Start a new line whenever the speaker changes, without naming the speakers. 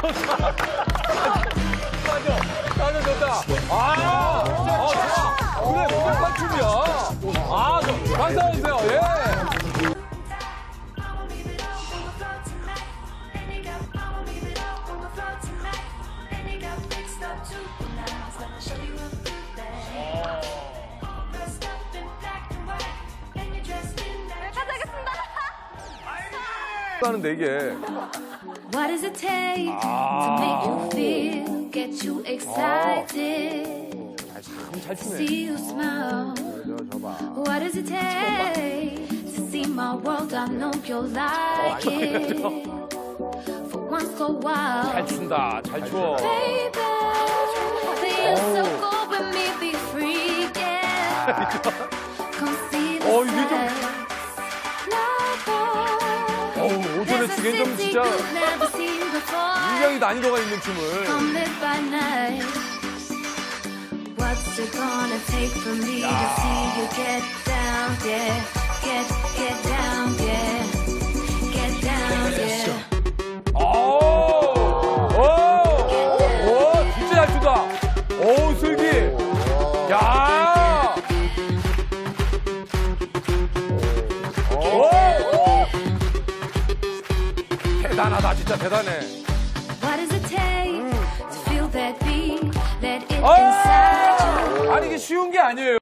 Thank you. 하는데 이게.
What does it take to make you feel, get you excited,
잘 추네.
see you smile? What does it take to see my world? I know you'll like it. For once, go wild.
잘 춘다. 잘 추어.
Baby, feel so good with me, be free, yeah. Come see the
어, 이게 좀-
sights. A
지금 좀 진짜. 굉장히 난이도가 있는 춤을.
Come live by night. What's it gonna take for me to see you get down, yeah? Get, get down, yeah.
대단하다, 진짜 대단해.
What does it take to feel that beat, that it
어!
inside you?
아니, 이게 쉬운 게 아니에요.